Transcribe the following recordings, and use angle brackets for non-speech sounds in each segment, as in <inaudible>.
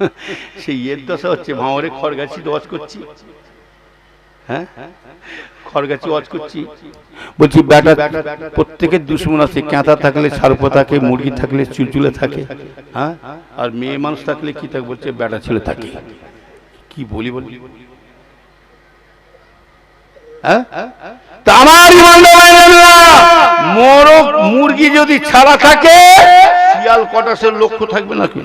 <laughs> সেই এর দশা হচ্ছে ভাঁড়ে খড়গাছি দোয়াজ করছি। হ্যাঁ? খড়গাছি করছি। বলছি বেটা প্রত্যেকের থাকলে থাকে, মুরগি থাকলে চুলচুলে থাকে হ্যাঁ? আর থাকলে কি ছেলে থাকে। কি বলি হ্যাঁ? মুরগি যদি ছাড়া থাকে শিয়াল কটাসের লক্ষ্য থাকবে নাকি?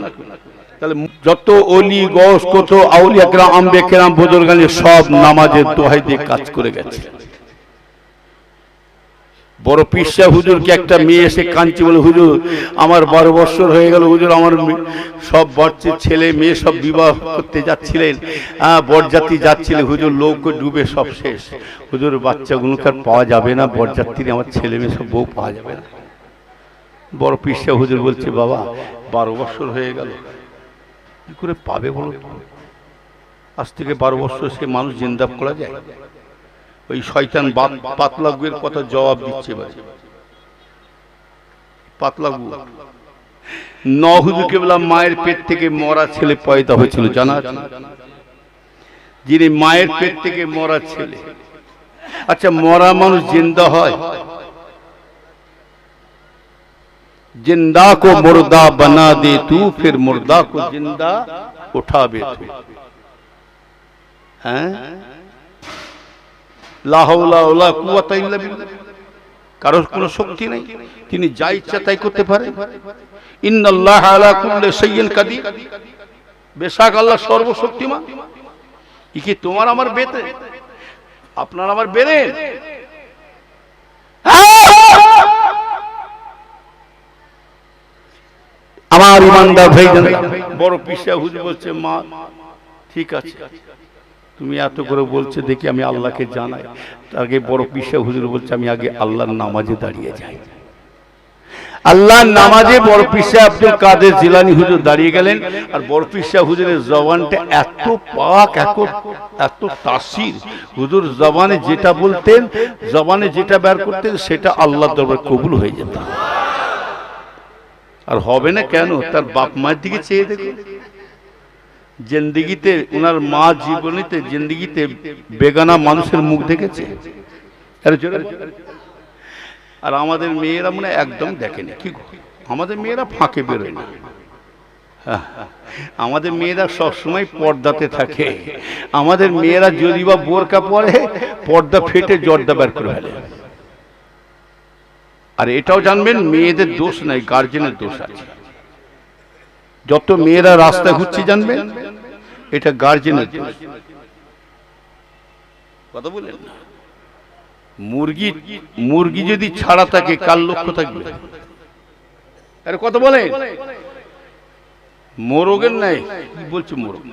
তাহলে যত অলি গস কত আউলিয়া, কেরাম আম্বে কেরাম, বুজুর্গানি সব নামাজের দোহাই দিয়ে কাজ করে গেছে। বড় পিসা হুজুরকে একটা মেয়ে এসে কাঞ্চি বলে, হুজুর, আমার বারো বছর হয়ে গেল, হুজুর, আমার সব বর্ষের ছেলে, মেয়ে সব বিবাহ করতে যাচ্ছিলেন। হ্যাঁ বরযাত্রী যাচ্ছিলেন হুজুর লোক ডুবে সব শেষ। হুজুর, বাচ্চাগুলোকে আর পাওয়া যাবে না বরযাত্রী আমার ছেলে মেয়ে সব বউ পাওয়া যাবে না। বড় পিসা হুজুর বলছে বাবা বারো বছর হয়ে গেল। কি করে পাবে বলো আজ থেকে বারো বছর সে মানুষ জিন্দাব করা যায়। ওই শয়তান পাতলা গুয়ের কথা জবাব দিচ্ছে এবার। পাতলা গু নহুদুকে বললাম মায়ের পেট থেকে মরা ছেলে পয়দা হয়েছিল জানা? যিনি মায়ের পেট থেকে মরা ছেলে। আচ্ছা মরা মানুষ জিন্দা হয়। जिंदा को मुर्दा बना दे तू फिर मुर्दा को जिंदा उठाबे तू हैं লা হাওলা ওয়ালা কুওয়াতা ইল্লা বিল্লাহ কারোর কোনো শক্তি নেই তিনি যা ইচ্ছা তাই করতে পারে ইন্নাল্লাহ আলা কুল্লি শাইইন কাদির বেশাক আল্লাহ সর্বশক্তিমান ই কি তোমার আমার বেতে আপনার আমার বেরে আমার ইমানদার ভাই বড় পিসা হুজুর বলছে, মা, ঠিক আছে। তুমি এত করে বলছে দেখি আমি আল্লাহকে জানাই। তার আগে বড় পিসা হুজুর বলছে, আমি আগে আল্লাহর নামাজে দাঁড়িয়ে যাই। আল্লাহর নামাজে বড় পিসা আব্দুল কাদের জিলানি হুজুর দাঁড়িয়ে গেলেন। আর বড় পিসা হুজুরের জবানটা এত পাক এত তাসির। হুজুর জবানে যেটা বলতেন, জবানে যেটা বের করতেন, সেটা আল্লাহর দরবার কবুল হয়ে যেত। আর হবে না কেন? তার বাপ মায়ের দিকে চেয়ে দেখুন। জিন্দিগিতে ওনার মা জীবনীতে জিন্দিগিতে বেগানা মানুষের মুখ দেখেছে। আরে আর আমাদের মেয়েরা মনে হয় একদম দেখেনি। কি আমাদের মেয়েরা ফাঁকে বেরোয় না। আমাদের মেয়েরা সবসময় পর্দাতে থাকে। আমাদের মেয়েরা যদি বা বোরকা পরে পর্দা ফেটে জর্দা বের করে ফেলে। আর এটাও জানবেন মেয়েদের দোষ নাই গার্জেনের দোষ আছে। যত মেয়েরা রাস্তায় ঘুরছে জানবেন এটা গার্জেনের দোষ। কথা বলেন মুরগি মুরগি যদি ছাড়া থাকে কার লক্ষ্য থাকবে? আরে কথা বলে মোরগের নাই কি বলছে মোরগ?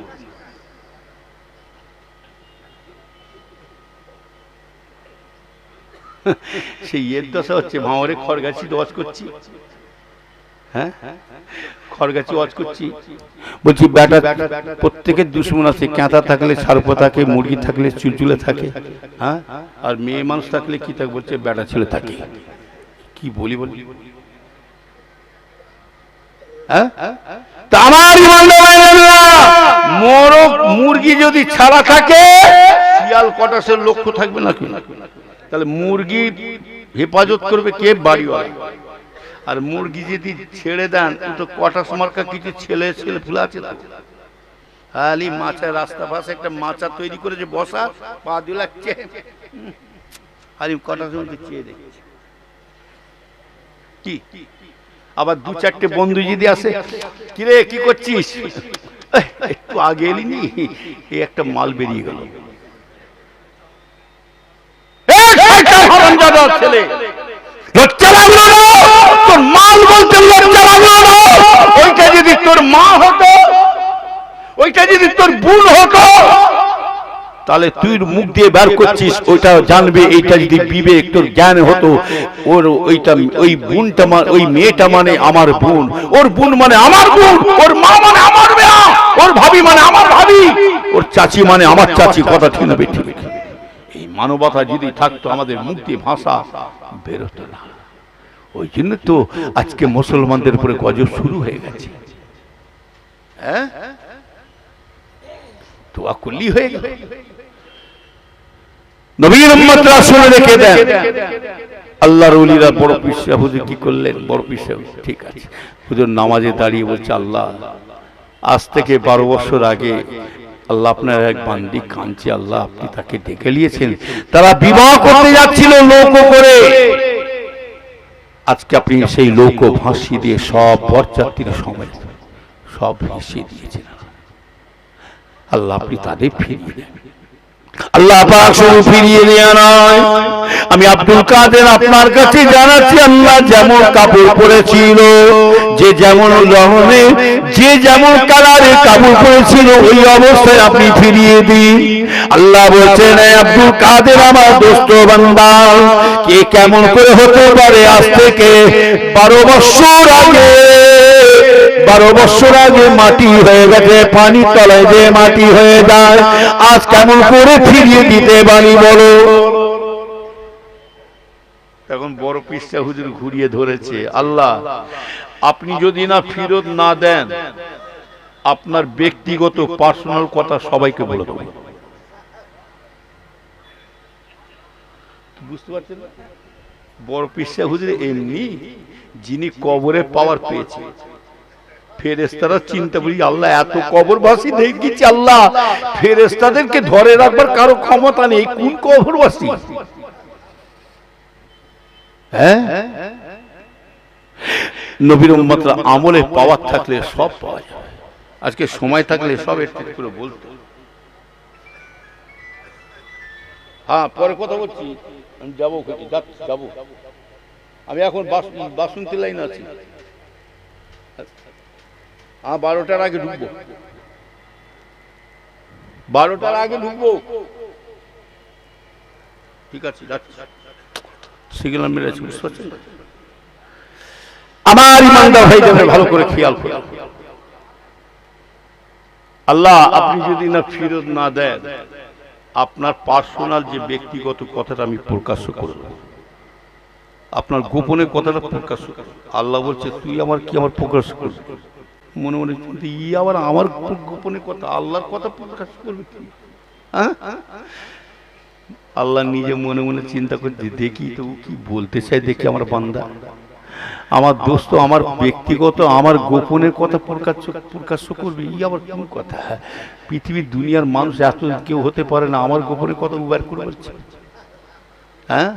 সেই এর দশা হচ্ছে ভাঁড়ে খড়গাছি দোয়াজ করছি। হ্যাঁ? খড়গাছি করছি। বলছি, বেটা প্রত্যেকের আছে থাকলে থাকে, মুরগি থাকলে চুলচুলে থাকে হ্যাঁ? আর মেয়ে মানুষ থাকলে কি থাকে বলছে, বেটা ছেলে থাকে। কি বলি বলি? হ্যাঁ? মোরগ, মুরগি যদি ছাড়া থাকে, শিয়াল কটাসের লক্ষ্য থাকবে নাকি? তাহলে মুরগি হেফাজত করবে কে? বাড়িওয়ালা। আর মুরগি যদি ছেড়ে দেন তো কটা সমারকা কিছু ছেলে ছেলে ফুলে আছে খালি মাছের রাস্তা পাশে একটা মাচা তৈরি করে যে বসা, পা দিয়ে খালি কটা সময় চেয়ে দেখছে। কি? আবার দু চারটে বন্ধু যদি আসে, কিরে, কি করছিস? একটু আগে এলি নি? এই একটা মাল বেরিয়ে গেল এই শয়তান ছেলে। তোর মাল বলতে ওইটা যদি তোর মা হতো, ওইটা যদি তোর বোন হতো, তাহলে তুই মুখ দিয়ে বের করছিস, ওইটা জানবে, এইটা যদি বিবেক, তোর জ্ঞান হতো, ওর ওইটা, ওই বোনটা মানে ওই মেয়েটা মানে আমার বোন। ওর বোন মানে আমার বোন, ওর মা মানে আমার মেয়া, ওর ভাবি মানে আমার ভাবি, ওর চাচি মানে আমার চাচি, কথা ঠিক না ঠিক এই মানবতা যদি থাকতো, আমাদের দিয়ে ভাষা বেরোতো না। ওই জন্য তো আজকে মুসলমানদের উপরে গজব শুরু হয়ে গেছে। হ্যাঁ? কি করলেন? বড় ঠিক আছে। নামাজে দাঁড়িয়ে বলছে, আল্লাহ, আজ থেকে বারো বছর আগে আল্লাহ আপনার এক বান্দি কাঁদছে আল্লাহ আপনি তাকে ডেকে নিয়েছেন। তারা বিবাহ করতে যাচ্ছিল নৌকো করে। আজকে আপনি সেই নৌকো ভাসি দিয়ে সব বরযাত্রীর সময় সব ভাসিয়ে দিয়েছেন আল্লাহ। আপনি তাদের ফিরিয়ে দেন। আল্লাহ পাক ফিরিয়ে নিয়ে নয় আমি আব্দুল কাদের আপনার কাছে জানাচ্ছি, আল্লাহ যেমন কাপড় পরেছিল, যে যেমন লহনে, যে যেমন কালারে কাপড় পরেছিল, ওই অবস্থায় আপনি ফিরিয়ে দিন। আল্লাহ বলছেন, "এ আব্দুল কাদের আমার দোস্ত বান্দা, কে কেমন করে হতে পারে আজ থেকে বারো বছর আগে? বারো বছর আগে মাটি হয়ে গেছে পানি তলায় যে মাটি হয়ে যায়, আজ কেমন করে ফিরিয়ে দিতে পারি বলো? এখন বড় পিসা হুজুর ঘুরিয়ে ধরেছে আল্লাহ আপনি যদি না ফিরত না দেন আপনার ব্যক্তিগত পার্সোনাল কথা সবাইকে বলে দেবো। বুঝতে পারছেন? বড় পিসা হুজুর এমনি যিনি কবরে পাওয়ার পেয়েছে। ফেরেস্তারা চিন্তা করি আল্লাহ এত কবরবাসী দেখেছি আল্লাহ। ফেরেস্তাদেরকে ধরে রাখবার কারও ক্ষমতা নেই। কোন কবরবাসী হ্যাঁ? নবীর উম্মতরা আমলে পাওয়ার থাকলে সব পাওয়া যাবে আজকে সময় থাকলে সব একটু করে বলতো হ্যাঁ পরে কথা বলছি। আমি যাব যাব। আমি এখন বাস- বাসন্তী লাইন আছি। হ্যাঁ বারোটার আগে ঢুকবো। বারোটার আগে ঢুকবো। ঠিক আছে, যাচ্ছি। সিগন্যাল মেরেছি বুঝতে পারছেন? আমার ইমানদার ভাইদের ভালো করে খেয়াল করে আল্লাহ আপনি যদি না ফিরত না দেন আপনার পার্সোনাল যে ব্যক্তিগত কথাটা আমি প্রকাশ করব। আপনার গোপনে কথাটা প্রকাশ করব। আল্লাহ বলছে তুই আমার কি আমার প্রকাশ করবি? মনে মনে ই আবার আমার গোপনে কথা আল্লাহর কথা প্রকাশ করবে কি? হ্যাঁ? আল্লাহ নিজে মনে মনে চিন্তা করছে দেখি তো কি বলতে চাই দেখি আমার বান্দা। আমার দোস্ত আমার ব্যক্তিগত আমার গোপনের কথা প্রকাশ প্রকাশ্য করবে ই আবার কোন কথা? পৃথিবীর দুনিয়ার মানুষ এত কেউ হতে পারে না আমার গোপনের কথা উবার করে বলছে। হ্যাঁ?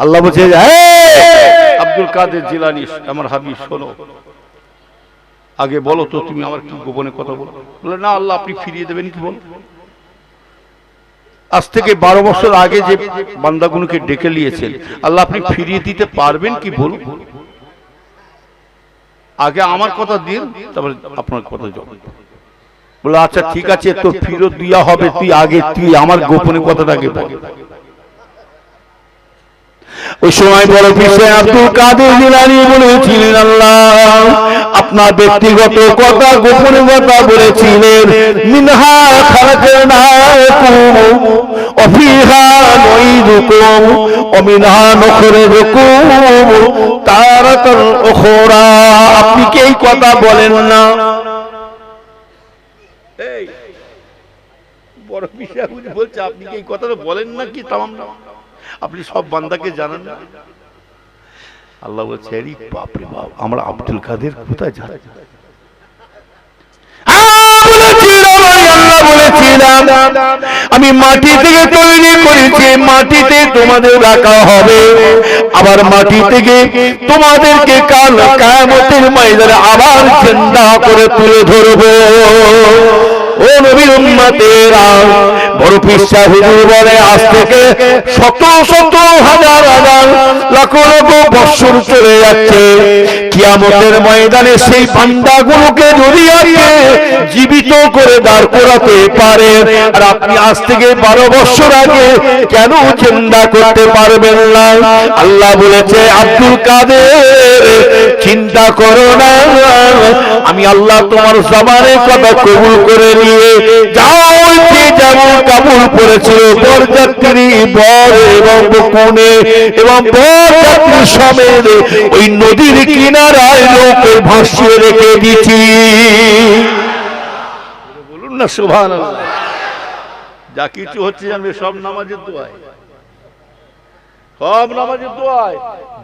আল্লাহ বলছে "এই, আব্দুল কাদের জিলানি আমার হাবিব শোনো। আগে বলো তো তুমি আমার কি গোপনে কথা বলো? বলে না আল্লাহ আপনি ফিরিয়ে দেবেন কি বল? আজ থেকে বারো বছর আগে যে বান্দাগুলোকে ডেকে নিয়েছেন, আল্লাহ আপনি ফিরিয়ে দিতে পারবেন কি বলুন? আগে আমার কথা দিন, তারপরে আপনার কথা জবাব বলে আচ্ছা ঠিক আছে তোর ফিরত দিয়া হবে, তুই আগে, তুই আমার গোপনে কথাটা আগে বল। ওই সময় বড় পিসে আব্দুল কাদের জিলানি বলেছিলেন, আল্লাহ, আপনার ব্যক্তিগত কথা, গোপনে কথা বলেছিলেন। মিনহা অফিহা অমিনহা নখরিজুকুম তারাতান উখরা। আপনি কি এই কথা বলেন না? বড় পিসা বলছে, আপনি কি এই কথাটা বলেন না কি তামাম। না আপনি সব বান্দাকে জানান। আল্লাহ বলছে আরে বাপরে বাপ, আমরা আব্দুল কাদের কোথায় যাই আমি মাটি থেকে তৈরি করেছি, মাটিতে তোমাদের রাখা হবে। আবার মাটি থেকে তোমাদেরকে কাল কায়ামতের ময়দানে আবার জিন্দা করে তুলে ধরবো। ও নবীর উম্মতেরা বড় পিসা শত শত হাজার হাজার লাখ লাখ বৎসর চলে যাচ্ছে। কিয়ামতের ময়দানে সেই বান্দাগুলোকে যদি আজকে জীবিত করে দাঁড় করাতে পারে আর আপনি আজ থেকে বারো বছর আগে কেন চিন্তা করতে পারবেন না? আল্লাহ বলেছে, আব্দুল কাদের, চিন্তা করো না। আমি আল্লাহ তোমার জবানের কথা কবুল করে নিয়ে যাও, যে যেমন কাবুল করেছিল বরযাত্রী বর এবং কোনে এবং বরযাত্রী সমেত ওই নদীর ভাসিয়ে রেখে দিচ্ছি বলুন না না সুভান যা কিছু হচ্ছে সব নামাজের সব নামাজের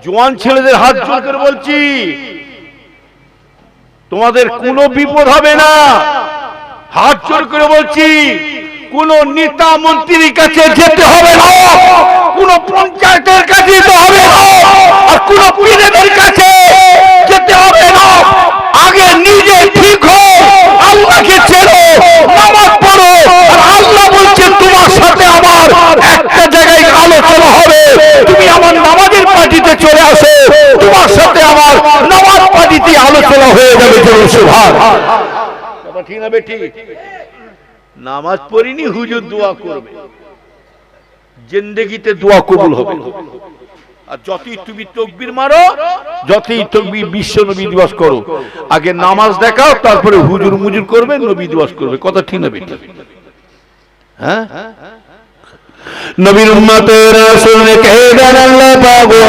জোয়ান ছেলেদের হাত জোর করে বলছি, তোমাদের কোনো বিপদ হবে না। হাত জোর করে বলছি কোন নেতা মন্ত্রীর কাছে যেতে হবে না। কোন পঞ্চায়েতের কাছে যেতে হবে না। আর কোন পীরেদের কাছে যেতে হবে না। আগে নিজে ঠিক হও, আল্লাহকে চেনো, নামাজ পড়ো, আর আল্লাহ বলছে, তোমার সাথে আমার একটা জায়গায় আলোচনা হবে। তুমি আমার নামাজের পার্টিতে চলে আসো। তোমার সাথে আমার নামাজ পার্টিতে আলোচনা হয়ে যাবে যেন সুভাষ ঠিক না বেটি নামাজ পড়িনি, হুজুর দোয়া করবে। জিন্দেগিতে দোয়া কবুল হবে। আর যতই তুমি তকবির মারো, যতই তকবির বিশ্ব নবী দিবস করো আগে নামাজ দেখাও, তারপরে হুজুর মুজুর করবে, নবী দিবস করবে। কথা ঠিক না বেটি হ্যাঁ? নবীর উম্মতের শুনে কে আল্লাহ পাবো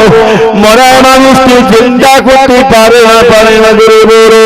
মরা মানুষকে চিন্তা করতে পারে না পারে না বড়